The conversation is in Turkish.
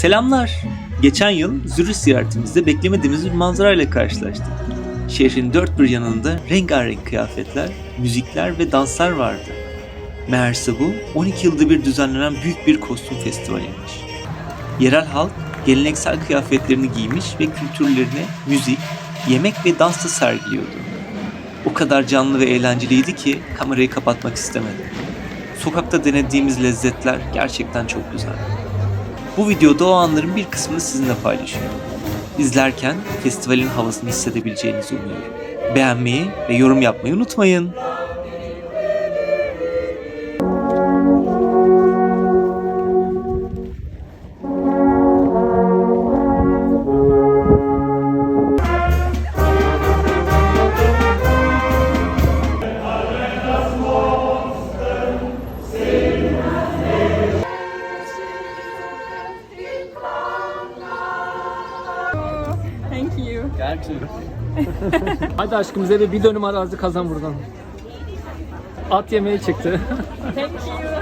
Selamlar. Geçen yıl Zürih ziyaretimizde beklemediğimiz bir manzarayla karşılaştık. Şehrin dört bir yanında rengarenk kıyafetler, müzikler ve danslar vardı. Meğerse bu 12 yılda bir düzenlenen büyük bir kostüm festivaliymiş. Yerel halk geleneksel kıyafetlerini giymiş ve kültürlerini müzik, yemek ve dansla sergiliyordu. O kadar canlı ve eğlenceliydi ki kamerayı kapatmak istemedim. Sokakta denediğimiz lezzetler gerçekten çok güzel. Bu videoda o anların bir kısmını sizinle paylaşıyorum. İzlerken festivalin havasını hissedebileceğinizi umuyorum. Beğenmeyi ve yorum yapmayı unutmayın. You. Hadi aşkım bize bir dönüm arazi kazan buradan. At yemeye çıktı. Thank you.